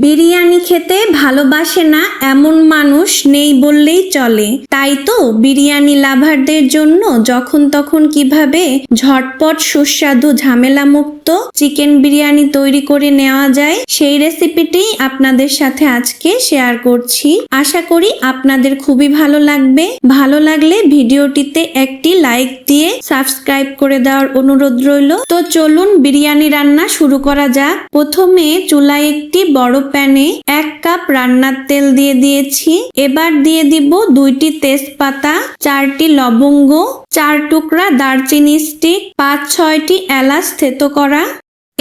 বিরিয়ানি খেতে ভালোবাসে না এমন মানুষ নেই বললেই চলে। তাই তো বিরিয়ানি লাভারদের জন্য যখন তখন কীভাবে ঝটপট সুস্বাদু ঝামেলা মুক্ত চিকেন বিরিয়ানি তৈরি করে নেওয়া যায়, সেই রেসিপিটি আপনাদের সাথে আজকে শেয়ার করছি। আশা করি আপনাদের খুবই ভালো লাগবে। ভালো লাগলে ভিডিওটিতে একটি লাইক দিয়ে সাবস্ক্রাইব করে দেওয়ার অনুরোধ রইল। তো চলুন বিরিয়ানি রান্না শুরু করা যাক। প্রথমে চুলায় একটি বড় প্যানে এক কাপ রান্নার তেল দিয়ে দিয়েছি। এবার দিয়ে দিব দুইটি তেজপাতা, চারটি লবঙ্গ, চার টুকরা দারচিনি স্টিক পাঁচ ছয়টি এলাচ থেতো করা।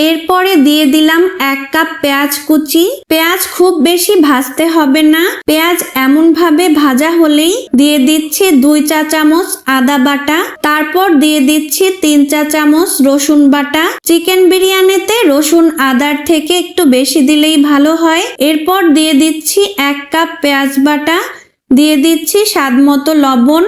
এরপরে দিয়ে দিলাম এক কাপ পেঁয়াজ কুচি। পেঁয়াজ খুব বেশি ভাজতে হবে না। পেঁয়াজ এমন ভাবে ভাজা হলেই দিয়ে দিচ্ছি দুই চা চামচ আদা বাটা। তারপর দিয়ে দিচ্ছি তিন চা চামচ রসুন বাটা। চিকেন বিরিয়ানিতে রসুন আদার থেকে একটু বেশি দিলেই ভালো হয়। এরপর দিয়ে দিচ্ছি এক কাপ পেঁয়াজ বাটা। দিয়ে দিচ্ছি স্বাদ মতো লবণ।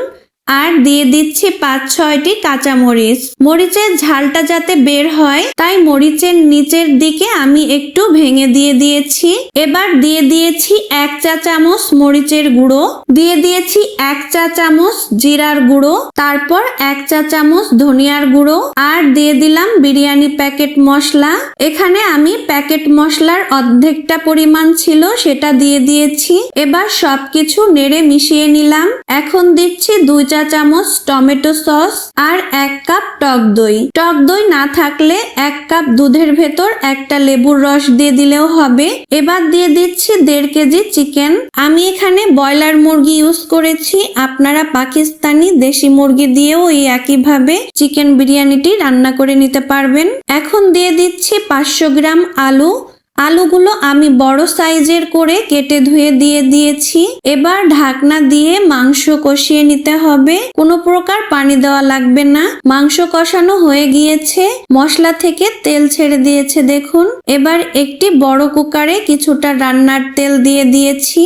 আর দিয়ে দিচ্ছি পাঁচ, ছয়টি কাঁচামরিচ। মরিচের ঝালটা যাতে বের হয়, তাই মরিচের নিচের দিকে আমি একটু ভেঙে দিয়ে দিয়েছি। এবার দিয়ে দিয়েছি এক চা চামচ মরিচের গুঁড়ো, দিয়ে দিয়েছি এক চা চামচ জিরার গুঁড়ো, তারপর এক চা চামচ ধনিয়ার গুঁড়ো, আর দিয়ে দিলাম বিরিয়ানি প্যাকেট মশলা। এখানে আমি প্যাকেট মশলার অর্ধেকটা পরিমাণ ছিল, সেটা দিয়ে দিয়েছি। এবার সবকিছু নেড়ে মিশিয়ে নিলাম। এখন দিচ্ছি দুই চা চামচ টমেটো সস আর এক কাপ টক দই। টক দই না থাকলে এক কাপ দুধের ভেতর একটা লেবুর রস দিয়ে দিলেও হবে। এবার দিয়ে দিচ্ছি দেড় কেজি চিকেন। আমি এখানে ব্রয়লার মুরগি ইউজ করেছি। আপনারা পাকিস্তানি দেশি মুরগি দিয়েও এই একইভাবে চিকেন বিরিয়ানিটি রান্না করে নিতে পারবেন। এখন দিয়ে দিচ্ছি পাঁচশো গ্রাম আলু আলুগুলো আমি বড় সাইজের করে কেটে ধুয়ে দিয়ে দিয়েছি। এবার ঢাকনা দিয়ে মাংস কষিয়ে নিতে হবে। কোনো প্রকার পানি দেওয়া লাগবে না। মাংস কষানো হয়ে গিয়েছে। মশলা থেকে তেল ছেড়ে দিয়েছে, দেখুন। এবার একটি বড় কুকারে কিছুটা রান্নার তেল দিয়ে দিয়েছি।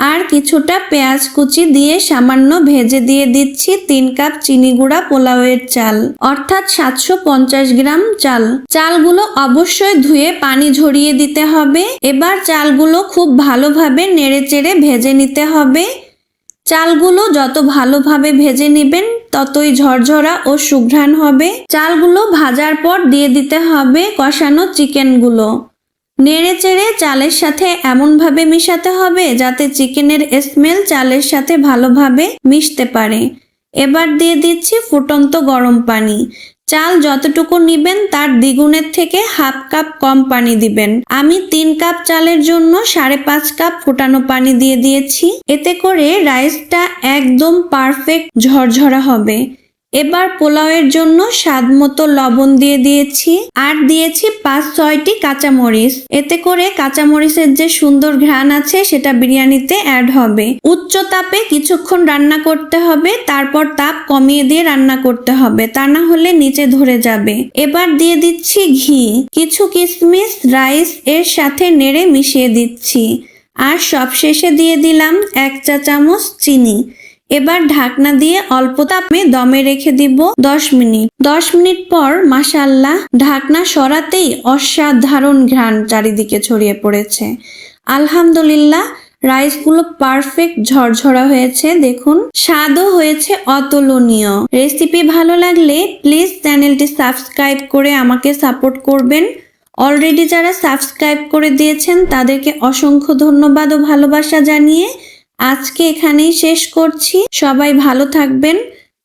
আর কিছুটা পেঁয়াজ কুচি দিয়ে সামান্য ভেজে দিয়ে দিচ্ছি তিন কাপ চিনি গুঁড়া পোলাওয়ের চাল, অর্থাৎ সাতশো পঞ্চাশ গ্রাম চাল। চালগুলো অবশ্যই ধুয়ে পানি ঝরিয়ে দিতে হবে। এবার চালগুলো খুব ভালোভাবে নেড়ে চেড়ে ভেজে নিতে হবে। চালগুলো যত ভালোভাবে ভেজে নেবেন, ততই ঝরঝরা ও সুঘ্রাণ হবে। চালগুলো ভাজার পর দিয়ে দিতে হবে কষানো চিকেনগুলো। নেড়ে চেড়ে চালের সাথে এমনভাবে মিশাতে হবে যাতে চিকেনের স্মেল চালের সাথে ভালোভাবে মিশতে পারে। এবার দিয়ে দিচ্ছি ফুটন্ত গরম পানি। চাল যতটুকু নিবেন তার দ্বিগুণের থেকে হাফ কাপ কম পানি দিবেন। আমি তিন কাপ চালের জন্য সাড়ে পাঁচ কাপ ফুটানো পানি দিয়ে দিয়েছি। এতে করে রাইসটা একদম পারফেক্ট ঝরঝরা হবে। এবার পোলাওয়ের জন্য স্বাদ মতো লবণ দিয়ে দিয়েছি আর দিয়েছি পাঁচ ছয়টি কাঁচামরিচ। এতে করে কাঁচামরিচের যে সুন্দর ঘ্রাণ আছে সেটা বিরিয়ানিতে অ্যাড হবে। উচ্চ তাপে কিছুক্ষণ রান্না করতে হবে, তারপর তাপ কমিয়ে দিয়ে রান্না করতে হবে, তা না হলে নিচে ধরে যাবে। এবার দিয়ে দিচ্ছি ঘি। কিছু কিশমিশ রাইস এর সাথে নেড়ে মিশিয়ে দিচ্ছি। আর সবশেষে দিয়ে দিলাম এক চা চামচ চিনি। এবার ঢাকনা দিয়ে অল্প তাপে দমে রেখে দিব দশ মিনিট। দশ মিনিট পর মাসাল্লাহ ঢাকনা সরাতেই অসাধারণ ঘ্রাণ চারিদিকে ছড়িয়ে পড়েছে। আলহামদুলিল্লাহ, রাইসগুলো পারফেক্ট ঝরঝরা হয়েছে, দেখুন। স্বাদও হয়েছে অতুলনীয়। রেসিপি ভালো লাগলে প্লিজ চ্যানেলটি সাবস্ক্রাইব করে আমাকে সাপোর্ট করবেন। অলরেডি যারা সাবস্ক্রাইব করে দিয়েছেন, তাদেরকে অসংখ্য ধন্যবাদ ও ভালোবাসা জানিয়ে আজকে এখানেই শেষ করছি। সবাই ভালো থাকবেন।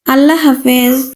আল্লাহ হাফেজ।